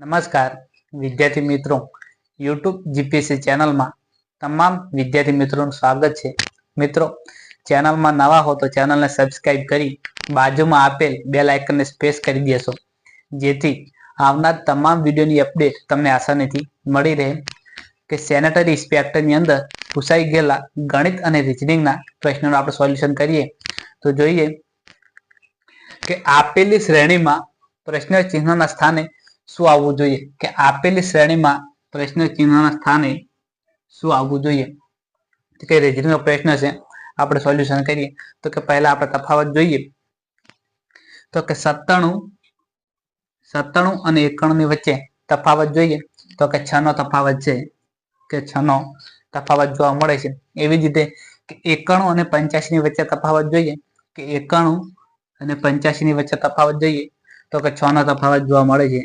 નમસ્કાર, વિદ્યાર્થી મિત્રો. યુટ્યુબ જીપીએસસી ચેનલમાં તમામ વિદ્યાર્થી મિત્રોનું સ્વાગત છે. મિત્રો, ચેનલમાં નવા હો તો ચેનલને સબસ્ક્રાઇબ કરી બાજુમાં આપેલ બે લાઇકનને સ્પેસ કરી દેશો. જેથી આવનાર તમામ વિડીયોની અપડેટ તમને આસાનીથી મળી રહે. કે સેનેટરી ઇન્સ્પેક્ટરની અંદર પૂછાઈ ગયેલા ગણિત અને રિઝનિંગના પ્રશ્નોનું આપણે સોલ્યુશન કરીએ, તો જોઈએ કે આપેલી શ્રેણીમાં પ્રશ્ન ચિહ્નના સ્થાને શું આવવું જોઈએ? કે આપેલી શ્રેણીમાં પ્રશ્ન ચિહ્નના સ્થાને શું આવવું જોઈએ? કે રેજનો પ્રશ્ન છે, આપણે સોલ્યુશન કરીએ. તો કે પહેલા આપણે તફાવત જોઈએ. તો કે સત્તાણું સત્તાણું અને એકાણું વચ્ચે તફાવત જોઈએ. તો કે છ તફાવત છે. કે છ તફાવત જોવા મળે છે. એવી જ રીતે કે એકાણું અને પંચ્યાસી ની વચ્ચે તફાવત જોઈએ. કે એકાણું અને પંચ્યાસી ની વચ્ચે તફાવત જોઈએ. તો કે છ તફાવત જોવા મળે છે.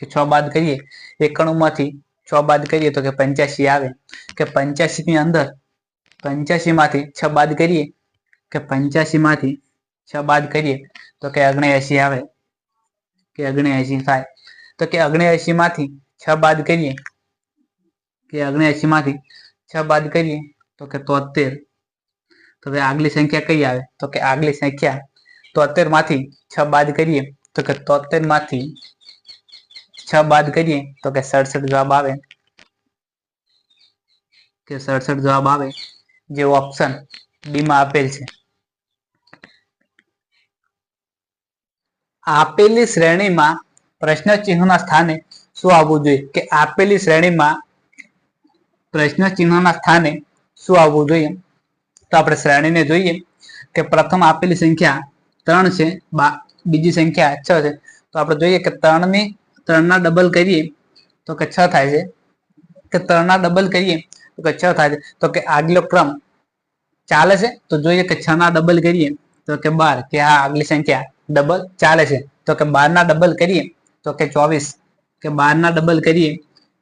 કે છ બાદ કરીએ એકાણું માંથી છ બાદ કરીએ તો કે પંચ્યાસી આવે. કે પંચ્યાસી ની અંદર પંચ્યાસી માંથી છ બાદ કરીએ, કે પંચ્યાસી માંથી છ બાદ કરીએ, તો કે અગ્નેએસી આવે. કે અગ્નેએસી થાય. તો કે અગ્નેએસી માંથી છ બાદ કરીએ, કે અગ્નેએસી માંથી છ બાદ કરીએ, તો કે તોતેર. તો હવે આગલી સંખ્યા કઈ આવે? તો કે આગલી સંખ્યા તોતેરમાંથી છ બાદ કરીએ, તો કે તોતેરમાંથી છ બાદ કરીએ તો કે સડસઠ જવાબ આવે. કે સડસઠ જવાબ આવે જે ઓપ્શન બી માં આપેલ છે. આપેલી શ્રેણીમાં પ્રશ્ન ચિહ્નના સ્થાને શું આવવું જોઈએ? કે આપેલી શ્રેણીમાં પ્રશ્ન ચિહ્નના સ્થાને શું આવવું જોઈએ? તો આપણે શ્રેણીને જોઈએ કે પ્રથમ આપેલી સંખ્યા ત્રણ છે બીજી સંખ્યા છ છે. તો આપણે જોઈએ કે ત્રણ ત્રણ ના ડબલ કરીએ તો કે છ થાય છે કે ત્રણ ના ડબલ કરીએ તો કે છ થાય છે તો કે આગલો ક્રમ ચાલે છે તો જોઈએ કે છ ના ડબલ કરીએ તો કે બાર કે આ આગલી સંખ્યા ડબલ ચાલે છે તો કે બાર ના ડબલ કરીએ તો કે ચોવીસ કે બાર ના ડબલ કરીએ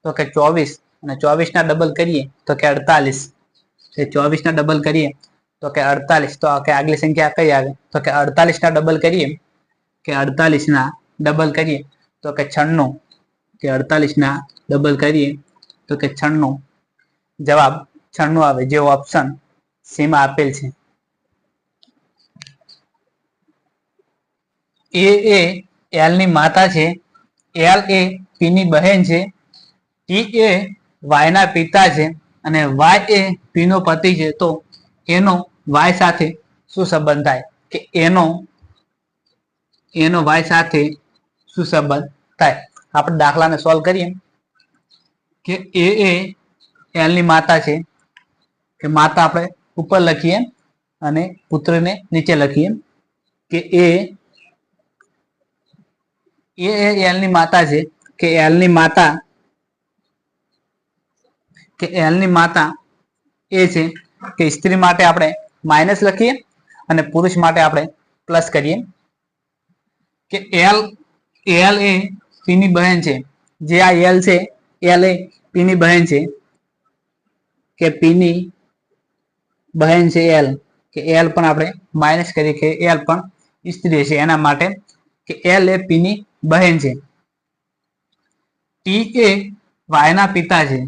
તો કે ચોવીસ અને ચોવીસ ના ડબલ કરીએ તો કે અડતાલીસ ચોવીસ ના ડબલ કરીએ તો કે અડતાલીસ તો કે આગલી સંખ્યા કઈ આવે તો કે અડતાલીસ ના ડબલ કરીએ કે અડતાલીસ ના ડબલ કરીએ તો કે છન્નું, કે અડતાલીસ ના ડબલ કરીએ, તો કે છન્નું. જવાબ, છન્નું આવે જેવો ઓપ્શન સીમાં આપેલ છે. એ એ એલની માતા છે, એલ એ પી ની બહેન છે, ટી એ વાય ના પિતા છે, અને વાય એ પી નો પતિ છે. તો એનો વાય સાથે શું સંબંધ થાય? કે એનો એનો વાય સાથે શું સંબંધ? થાય. આપણે દાખલાને સોલ્વ કરીએ. કે એ એ એલની માતા છે. કે માતા આપણે ઉપર લખીએ અને પુત્રને નીચે લખીએ. કે એ એ એલની માતા છે. કે એલની માતા કે એલની માતા એ છે. કે સ્ત્રી માટે આપણે માઇનસ લખીએ અને પુરુષ માટે આપણે પ્લસ કરીએ. કે એલ એલ એ પી ની બહેન છે. જે આ એલ છે, એલ એ પી ની બહેન છે. કે પી ની બહેન છે એલ, કે એલ પણ આપણે માઇનસ કરીએ કે એલ પણ સ્ત્રી છે. એના માટે કે એલ એ પી ની બહેન છે. ટી એ વાયના પિતા છે.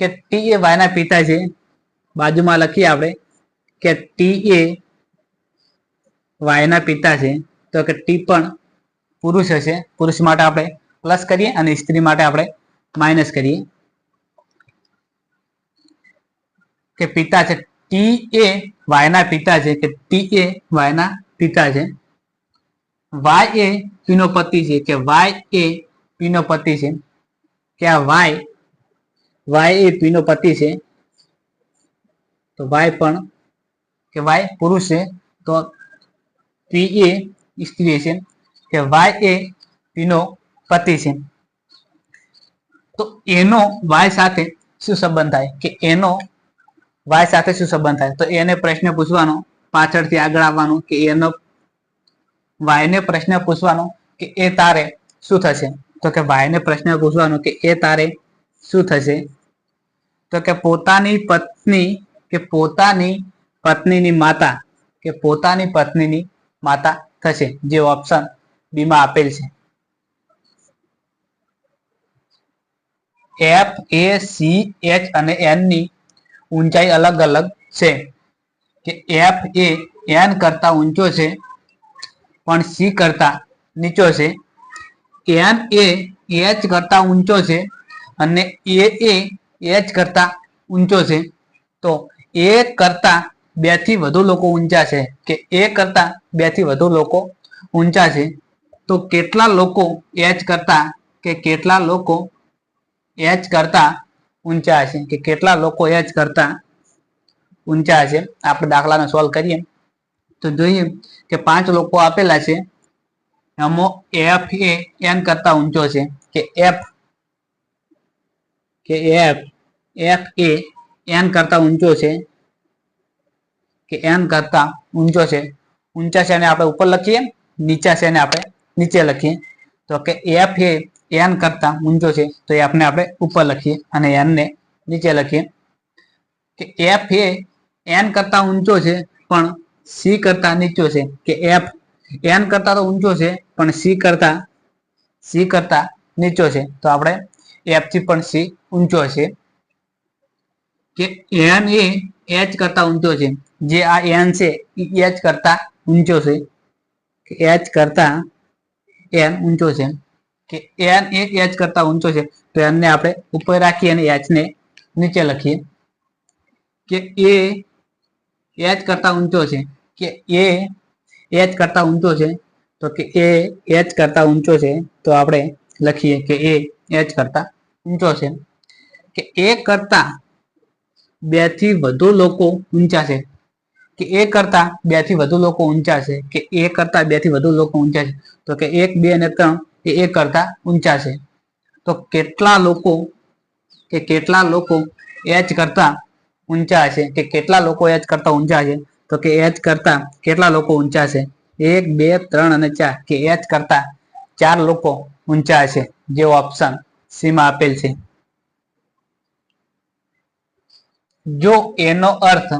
કે ટી એ વાયના પિતા છે. બાજુમાં લખીએ આપણે કે ટી એ વાયના પિતા છે. તો કે ટી પણ પુરુષ હશે. પુરુષ માટે આપણે પ્લસ કરીએ અને સ્ત્રી માટે આપણે માઇનસ કરીએ. કે પિતા છે ટી એ વાયના પિતા છે, કે ટી એ વાયના પિતા છે. વાય એ પીનો પતિ છે, કે વાય એ પીનો પતિ છે. કે આ વાય વાય એ પીનો પતિ છે. તો વાય પણ, કે વાય પુરુષ છે, તો પી એ સ્ત્રી છે કે વાય એ પીનો પતિ છે. તો એનો વાય સાથે શું સંબંધ થાય? કે એનો વાય સાથે શું સંબંધ થાય? તો એને પ્રશ્ન પૂછવાનો, પાછળથી આગળ આવવાનો કે એનો વાયને પ્રશ્ન પૂછવાનો કે એ તારે શું થશે? તો કે વાયને પ્રશ્ન પૂછવાનો કે એ તારે શું થશે? તો કે પોતાની પત્ની, કે પોતાની પત્નીની માતા, કે પોતાની પત્નીની માતા થશે. જે ઓપ્શન બી માં આપેલ છે. એફ એ સી એચ અને એનની ઊંચાઈ અલગ અલગ છે. કે એફ એ એન કરતા ઊંચો છે, પણ સી કરતા નીચો છે. એન એ એચ કરતા ઊંચો છે અને એ એ એચ કરતા ઊંચો છે. તો એ કરતા બેથી વધુ લોકો ઊંચા છે કે એ કરતા બેથી વધુ લોકો ઊંચા છે. તો કેટલા લોકો એચ કરતા કે કેટલા લોકો એચ કરતા ઊંચા છે કે કેટલા લોકો એચ કરતા ઊંચા છે આપણે દાખલાને સોલ્વ કરીએ. તો જોઈએ કે પાંચ લોકો આપેલા છે. એમાં એફ એ એન કરતા ઊંચો છે. કે એફ કે એફ એફ એ એન કરતા ઊંચો છે. કે એન કરતા ઊંચો છે. ઊંચા છે એને આપણે ઉપર લખીએ. નીચા છે એને આપણે નીચે લખીએ. તો કે એફ એ એન કરતા ઊંચો છે, તો એ આપણે ઉપર લખીએ અને એન ને નીચે લખીએ. કે એફ એ એન કરતા ઊંચો છે, પણ સી કરતા નીચો છે. કે એફ એન કરતા તો ઊંચો છે, પણ સી કરતા સી કરતા નીચો છે. તો આપણે એફથી પણ સી ઊંચો છે કે એન એ એચ કરતા ઊંચો છે. જે આ એન છે એ એચ કરતા ઊંચો છે. એચ કરતા એન ઊંચો છે. કે એન એ એચ કરતા ઊંચો છે. તો એનને આપણે ઉપર રાખીએ અને એચ ને નીચે લખીએ. કે એ એચ કરતા ઊંચો છે. કે એ એચ કરતા ઊંચો છે. તો કે એ એચ કરતા ઊંચો છે. તો આપણે લખીએ કે એ એચ કરતા ઊંચો છે. કે એ કરતા બેથી વધુ લોકો ઊંચા છે. કે એ કરતા બેથી વધુ લોકો ઊંચા છે કે એ કરતા બેથી વધુ લોકો ઊંચા છે? તો કે એક, બે અને ત્રણ એ એક કરતા ઊંચા છે. તો કેટલા લોકો, કે કેટલા લોકો એચ કરતા ઊંચા છે? કે કેટલા લોકો એચ કરતા ઊંચા છે? તો કે એચ કરતા કેટલા લોકો ઊંચા છે? એક, બે, ત્રણ અને ચાર કે એચ કરતા ચાર લોકો ઊંચા છે. જે ઓપ્શન સીમાં આપેલ છે. જો એનો અર્થ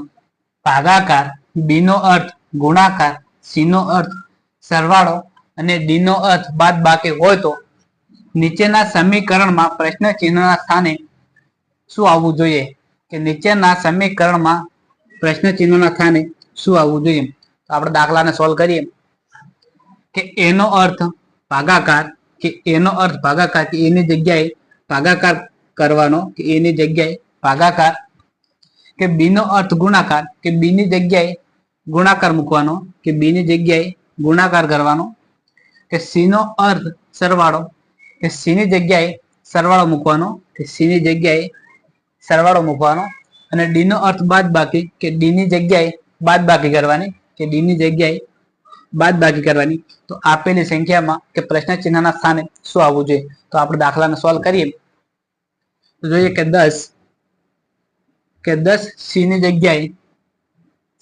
ભાગાકાર બી નો અર્થ ગુણાકાર સી અર્થ સરવાળો અને ડી અર્થ બાદ બાકી હોય તો નીચેના સમીકરણમાં પ્રશ્ન ચિહ્નના સ્થાને શું આવવું જોઈએ? કે નીચેના સમીકરણમાં પ્રશ્ન ચિહ્નના સ્થાને શું આવવું જોઈએ? તો આપણે દાખલાને સોલ્વ કરીએ. કે એનો અર્થ ભાગાકાર, કે એનો અર્થ ભાગાકાર, કે એની જગ્યાએ ભાગાકાર કરવાનો, કે એની જગ્યાએ ભાગાકાર કે બી નો અર્થ ગુણાકાર, કે બી ની જગ્યાએ ગુણાકાર મૂકવાનો, કે બી ની જગ્યાએ ગુણાકાર કરવાનો, કે સી નો અર્થ સરવાળો, કે સી ની જગ્યાએ સરવાળો મૂકવાનો, કે સી ની જગ્યાએ સરવાળો મૂકવાનો, અને ડી નો અર્થ બાદ બાકી કે ડી ની જગ્યાએ બાદ બાકી કરવાની, કે ડી ની જગ્યાએ બાદ બાકી કરવાની. તો આપેલી સંખ્યામાં કે પ્રશ્ન ચિહ્નના સ્થાને શું આવવું જોઈએ? તો આપણે દાખલાને સોલ્વ કરીએ. તો જોઈએ કે દસ કે દસ સી ની જગ્યાએ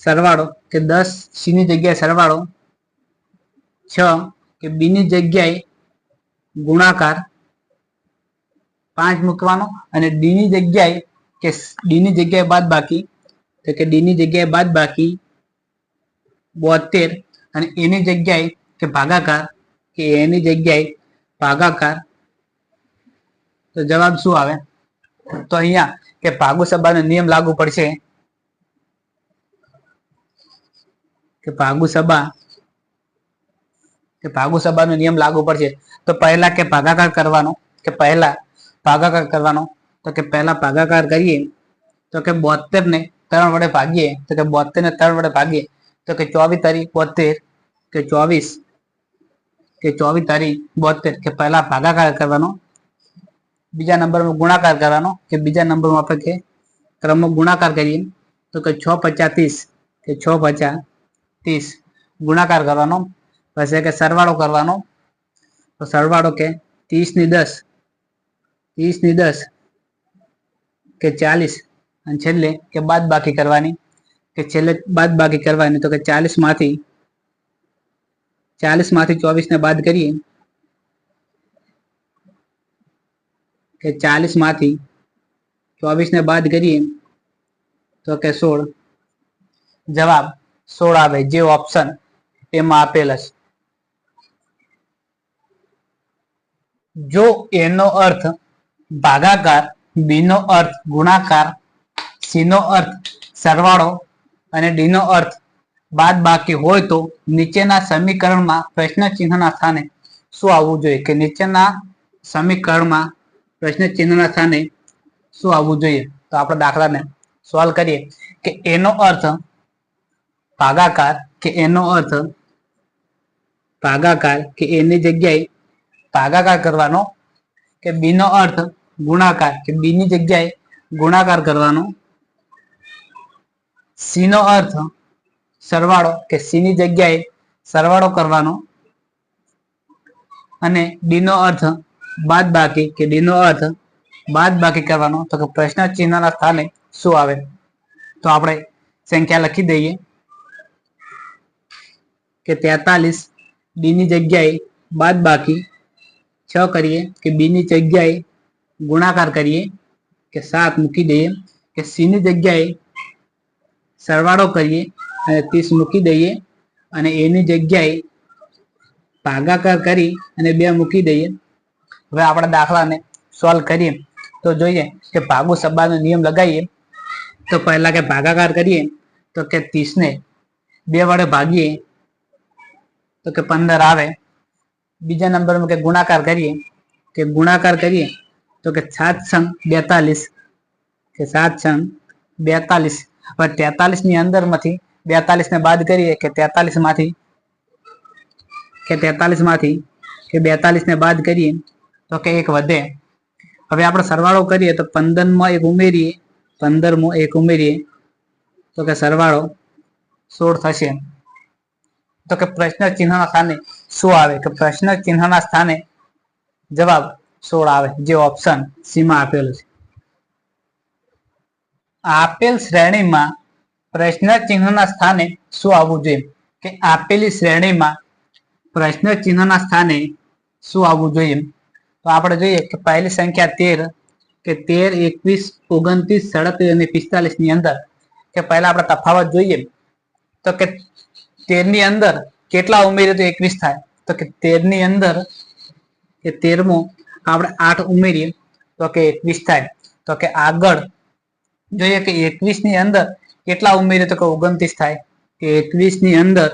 સરવાળો, કે દસ સી ની જગ્યાએ સરવાળો, છ કે બી ની જગ્યાએ ગુણાકાર, પાંચ મૂકવાનો અને ડી ની જગ્યાએ કે ડી ની જગ્યાએ બાદ બાકી, તો કે ડી ની જગ્યાએ બાદ બાકી બોતેર અને એની જગ્યાએ કે ભાગાકાર, કે એની જગ્યાએ ભાગાકાર. તો જવાબ શું આવે? તો અહીંયા કે ભાગુ સભાનો નિયમ લાગુ પડશે? કે ભાગુ સભા, કે ભાગુ સભાનો નિયમ લાગુ પડશે? તો પહેલા કે ભાગાકાર કરવાનો? કે પહેલા ભાગાકાર કરવાનો? તો કે પહેલા ભાગાકાર કરીએ, તો કે બોતેર ને ત્રણ વડે ભાગીએ, તો કે બોતેર ને ત્રણ વડે ભાગીએ, તો કે ચોવીસ તારીખ બોતેર કે ચોવીસ કે ચોવીસ તારીખ બોતેર કે પહેલા ભાગાકાર કરવાનો? બીજા નંબરમાં ગુણાકાર કરવાનો કે બીજા નંબરમાં આપણે કે ગુણાકાર કરીએ. તો કે છ પચાસ ત્રીસ કે છ પચાસ ત્રીસ ગુણાકાર કરવાનો. પછી કે સરવાળો કરવાનો. તો સરવાળો કે ત્રીસની દસ, ત્રીસની દસ કે ચાલીસ. અને છેલ્લે કે બાદ બાકી કરવાની. કે છેલ્લે બાદ બાકી કરવાની તો કે ચાલીસમાંથી ચાલીસમાંથી ચોવીસ ને બાદ કરીએ. કે ચાલીસમાંથી ચોવીસ ને બાદ કરીએ તો કે સોળ. જવાબ, સોળ આવે, જે ઓપ્શન એમાં આપેલ છે જો એનો અર્થ ભાગાકાર બી નો અર્થ ગુણાકાર સી નો અર્થ સરવાળો અને ડી નો અર્થ બાદ બાકી હોય તો નીચેના સમીકરણમાં પ્રશ્ન ચિહ્નના સ્થાને શું આવવું જોઈએ? કે નીચેના સમીકરણમાં પ્રશ્ન ચિહ્નના સ્થાને શું આવવું જોઈએ? તો આપણે દાખલાને સોલ્વ કરીએ કે એનો અર્થ ભાગાકાર કે એનો અર્થ ભાગાકાર કે એની જગ્યાએ ભાગાકાર કરવાનો કે બીનો અર્થ ગુણાકાર કે બીની જગ્યાએ ગુણાકાર કરવાનો? સી નો અર્થ સરવાળો કે સી ની જગ્યાએ સરવાળો કરવાનો? અને ડી નો અર્થ બાદ બાકી કે ડી નો અર્થ બાદ બાકી કરવાનો તો કે પ્રશ્ન ચિહ્નના સ્થાને શું આવે? તો આપણે સંખ્યા લખી દઈએ. કે તેતાલીસની જગ્યાએ બાદ બાકી છ કરીએ, કે બી ની જગ્યાએ ગુણાકાર કરીએ, કે સાત મૂકી દઈએ, કે સી ની જગ્યાએ સરવાળો કરીએ, અને ત્રીસ મૂકી દઈએ, અને એની જગ્યાએ ભાગાકાર કરી અને બે મૂકી દઈએ. હવે આપણે દાખલાને સોલ્વ કરીએ. તો જોઈએ કે ભાગુ સબાનો નિયમ લગાવીએ. તો પહેલા કે ભાગાકાર કરીએ. તો કે ત્રીસ ને બે વડે ભાગીએ. તો કે પંદર આવે. બીજા નંબરમાં કે ગુણાકાર કરીએ. કે ગુણાકાર કરીએ. તો કે સાત સંગ બેતાલીસ. કે સાત સંગ બેતાલીસ. હવે તેતાલીસની અંદરમાંથી બેતાલીસ ને બાદ કરીએ કે તેતાલીસમાંથી કે તેતાલીસમાંથી કે બેતાલીસ ને બાદ કરીએ. તો કે એક વધે. હવે આપણે સરવાળો કરીએ તો પંદરમાં એક ઉમેરીએ પંદરમાં એક ઉમેરીએ. તો કે સરવાળો સોળ થશે. તો કે પ્રશ્ન ચિહ્નના સ્થાને શું આવે? કે પ્રશ્ન ચિહ્નના સ્થાને જવાબ સોળ આવે, જે ઓપ્શન સીમાં આપેલું છે. આપેલ શ્રેણીમાં પ્રશ્ન ચિહ્નના સ્થાને શું આવવું જોઈએ? કે આપેલી શ્રેણીમાં પ્રશ્ન ચિહ્નના સ્થાને શું આવવું જોઈએ? તો આપણે જોઈએ કે પહેલી સંખ્યા તેર, કે તેર, એકવીસ, ઓગણત્રીસ, સડત્રીસ અને પિસ્તાલીસની અંદર. કે પહેલા આપણે તફાવત જોઈએ. તો કે તેરની અંદર કેટલા ઉમેરીએ તો એકવીસ થાય. તો કે તેરની અંદર, કે તેરમો આપણે આઠ ઉમેરીએ, તો કે એકવીસ થાય. તો કે આગળ જોઈએ કે એકવીસની અંદર કેટલા ઉમેરીએ તો કે ઓગણત્રીસ થાય. કે એકવીસની અંદર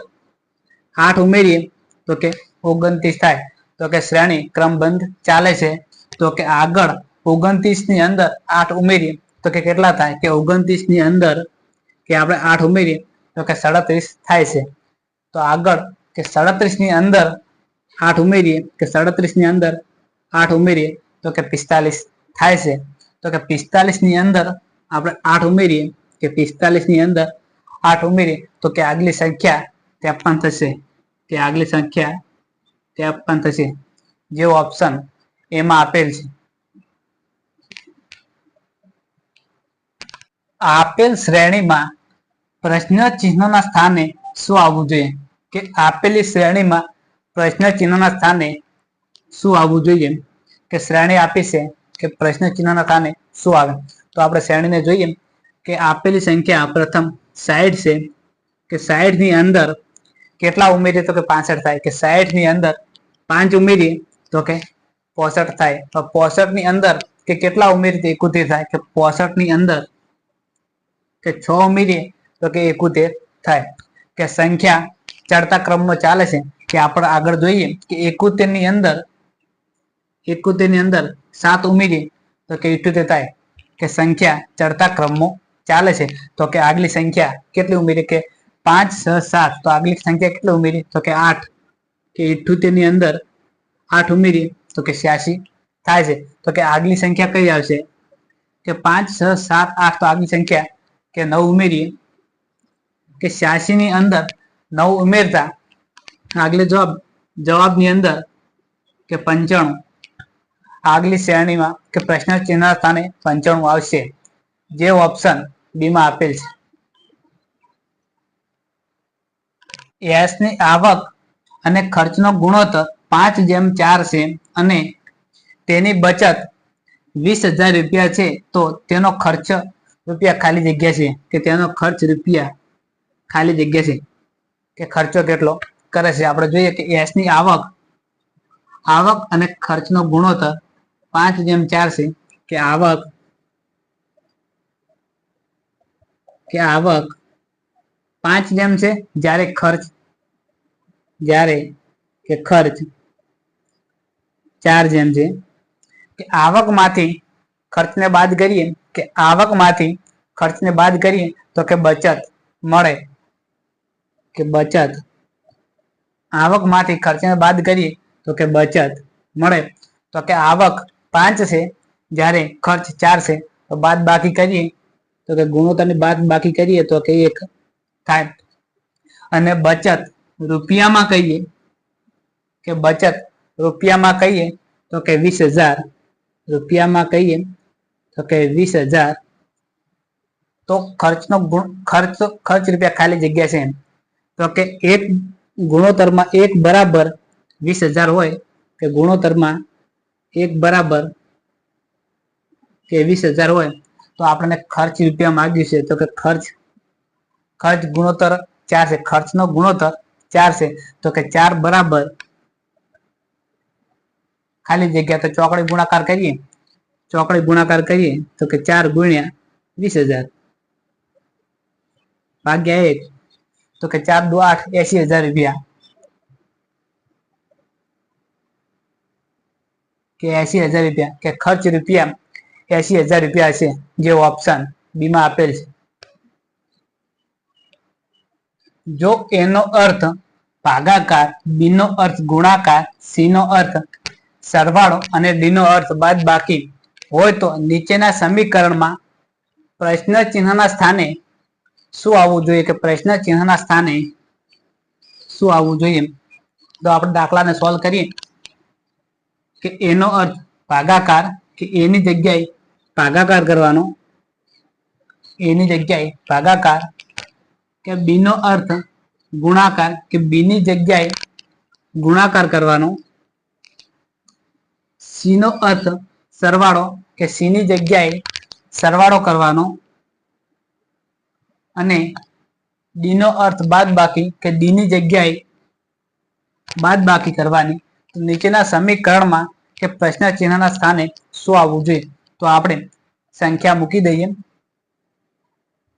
આઠ ઉમેરીએ, તો કે ઓગણત્રીસ થાય. તો કે શ્રેણી ક્રમબંધ ચાલે છે. તો કે આગળ ઓગણત્રીસની અંદર આઠ ઉમેરીએ, તો કે કેટલા થાય? કે ઓગણત્રીસની અંદર કે આપણે આઠ ઉમેરીએ, તો કે સાડત્રીસ થાય છે. તો આગળ કે સાડત્રીસની અંદર આઠ ઉમેરીએ, કે સાડત્રીસની અંદર આઠ ઉમેરીએ, તો કે પિસ્તાલીસ થાય છે. તો કે પિસ્તાલીસની અંદર આપણે આઠ ઉમેરીએ, કે પિસ્તાલીસની અંદર આઠ ઉમેરીએ, તો કે આગલી સંખ્યા ત્રેપન થશે. કે આગલી સંખ્યા ત્રેપન થશે. જે ઓપ્શન એમાં આપેલ છે. આપેલ શ્રેણીમાં પ્રશ્ન ચિહ્નના સ્થાને શું આવવું જોઈએ? કે આપેલી શ્રેણીમાં પ્રશ્ન ચિહ્નના સ્થાને શું આવવું જોઈએ? કે શ્રેણી આપી છે કે પ્રશ્ન ચિહ્નના સ્થાને શું આવે? તો આપણે શ્રેણીને જોઈએ કે આપેલી સંખ્યા પ્રથમ સાઈઠ છે. કે સાઈઠની અંદર કેટલા ઉમેરીએ તો કે પાસઠ થાય? કે સાઈઠની અંદર પાંચ ઉમેરીએ તો કે પોસઠ થાય. તો પોસઠની અંદર કે કેટલા ઉમેરીએ તો એકોતેર થાય. કે પોસઠની અંદર કે છ ઉમેરીએ તો કે એકોતેર થાય. કે સંખ્યા ચડતા ક્રમમાં ચાલે છે કે આપણે આગળ જોઈએ કે એકોતેરની અંદર એકોતેરની અંદર સાત ઉમેરીએ તો કે ઇઠ્યોતેર થાય. કે સંખ્યા ચડતા ક્રમમાં ચાલે છે તો કે આગલી સંખ્યા કેટલી ઉમેરી કે પાંચ છ સાત. તો આગલી સંખ્યા કેટલી ઉમેરી તો કે આઠ. કે ઇઠ્યોતેરની અંદર આઠ ઉમેરી તો કે છ્યાસી થાય છે. તો કે આગલી સંખ્યા કઈ આવશે? કે પાંચ, છ, સાત, આઠ, તો આગલી સંખ્યા કે નવ ઉમેરીએ. કે છ્યાસી ની અંદર નવ ઉમેરતા, આગલે જવાબ, જવાબની અંદર કે પંચાણું. આગલી શ્રેણીમાં કે પ્રશ્ન ચિહ્ન સ્થાને પંચાણું આવશે. જે ઓપ્શન બી માં આપેલ છે. એસની આવક અને ખર્ચનો ગુણોત્તર પાંચ જેમ ચાર છે અને તેની બચત વીસ હજાર રૂપિયા છે, તો તેનો ખર્ચ રૂપિયા ખાલી જગ્યા છે કે તેનો ખર્ચ રૂપિયા ખાલી જગ્યા છે? કે ખર્ચો કેટલો કરે છે? આપણે જોઈએ કે એસની આવક આવક અને ખર્ચનો ગુણોત્તર પાંચ જેમ ચાર છે. કે આવક કે આવક પાંચ જેમ છે, જ્યારે ખર્ચ જ્યારે કે ખર્ચ ચાર જેમ છે, કે આવકમાંથી ખર્ચને બાદ કરીએ, કે આવકમાંથી ખર્ચને બાદ કરીએ, તો કે બચત મળે. કે બચત. આવકમાંથી ખર્ચને બાદ કરીએ, તો કે બચત મળે. તો કે આવક પાંચ છે, જ્યારે ખર્ચ ચાર છે, તો બાદ બાકી કરીએ, તો કે ગુણોત્તરની બાદ બાકી કરીએ, તો કે એક થાય. અને બચત રૂપિયામાં કહીએ કે બચત રૂપિયામાં કહીએ તો કે વીસ હજાર. રૂપિયામાં કહીએ તો કે વીસ હજાર. તો ખર્ચનો ગુણ, ખર્ચ ખર્ચ રૂપિયા ખાલી જગ્યા છે. તો કે એક ગુણોત્તરમાં એક બરાબર વીસ હજાર હોય કે ગુણોત્તરમાં એક બરાબર કે વીસ હજાર હોય તો આપણને ખર્ચ રૂપિયા માંગ્યું છે. તો કે ખર્ચ ખર્ચ ગુણોત્તર ચાર છે. ખર્ચનો ગુણોત્તર ચાર છે તો કે ચાર બરાબર ખાલી જગ્યા તો ચોકડી ગુણાકાર કરીએ ચોકડી ગુણાકાર કરીએ તો કે ચાર ગુણ્યા વીસ હજાર ભાગ્યા એક તો કે ચાર દુ આઠ એસી હજાર રૂપિયા કે એસી હજાર રૂપિયા કે ખર્ચ રૂપિયા એસી હજાર રૂપિયા હશે જે ઓપ્શન બી માં આપેલ છે જો એનો અર્થ ભાગાકાર, બી નો અર્થ ગુણાકાર, સી નો અર્થ સરવાળો અને ડી નો અર્થ બાદ બાકી હોય તો નીચેના સમીકરણમાં પ્રશ્ન ચિહ્નના સ્થાને શું આવવું જોઈએ કે પ્રશ્ન ચિહ્નના સ્થાને શું આવવું જોઈએ? તો આપણે દાખલાને સોલ્વ કરીએ કે એનો અર્થ ભાગાકાર કે એની જગ્યાએ ભાગાકાર કરવાનો, એની જગ્યાએ ભાગાકાર કે બી નો અર્થ ગુણાકાર કે બી ની જગ્યાએ ગુણાકાર કરવાનો. સી નો અર્થ સરવાળો કે સી ની જગ્યાએ સરવાળો કરવાનો. અને ડી નો અર્થ બાદ બાકી કે ડી ની જગ્યાએ બાદ બાકી કરવાની નીચેના સમીકરણમાં કે પ્રશ્ન ચિહ્નના સ્થાને શું આવવું જોઈએ? તો આપણે સંખ્યા મૂકી દઈએ.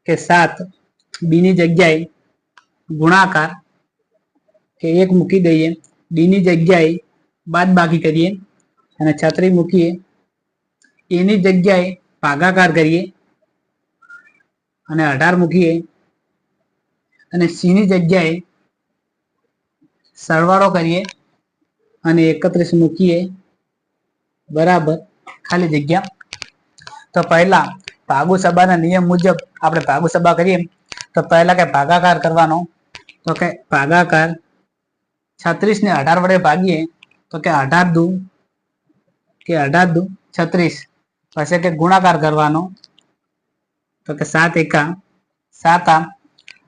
કે સાત બી ની જગ્યાએ ગુણાકાર કે એક મૂકી દઈએ. ડી ની જગ્યાએ બાદ બાકી કરીએ અને છત્રી મૂકીએ. એની જગ્યાએ ભાગાકાર કરીએ અને અઢાર મૂકીએ અને સી ની જગ્યાએ સરવાળો કરીએ અને એકત્રીસ મૂકીએ. બરાબર. ખાલી જગ્યા. તો પહેલા ભાગુ સભાના નિયમ મુજબ આપણે ભાગુ સભા કરીએ. તો પહેલા કે ભાગાકાર કરવાનો. તો કે ભાગાકાર છત્રીસ ને અઢાર વડે ભાગીએ, તો કે અઢાર દુ, કે અઢાર દુ છત્રીસ. પછી કે ગુણાકાર કરવાનો, તો કે સાત એકા સાત આમ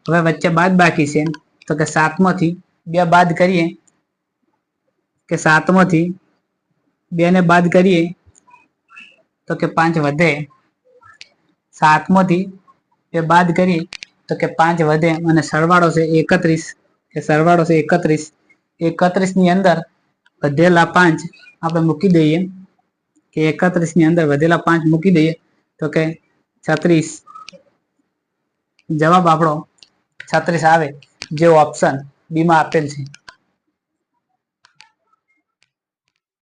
હવે વચ્ચે બાદ બાકી છે, તો કે સાતમાંથી બે બાદ કરીએ, કે સાતમાંથી બે ને બાદ કરીએ, તો કે પાંચ વધે. સાતમાંથી બે બાદ કરીએ તો કે પાંચ વધે અને સરવાળો છે એકત્રીસ. કે સરવાળો છે એકત્રીસ. એકત્રીસની અંદર વધેલા પાંચ આપણે મૂકી દઈએ. કે એકત્રીસની અંદર વધેલા પાંચ મૂકી દઈએ. તો કે છત્રીસ. જવાબ આપણો છત્રીસ આવે. જે ઓપ્શન બીમાં આપેલ છે.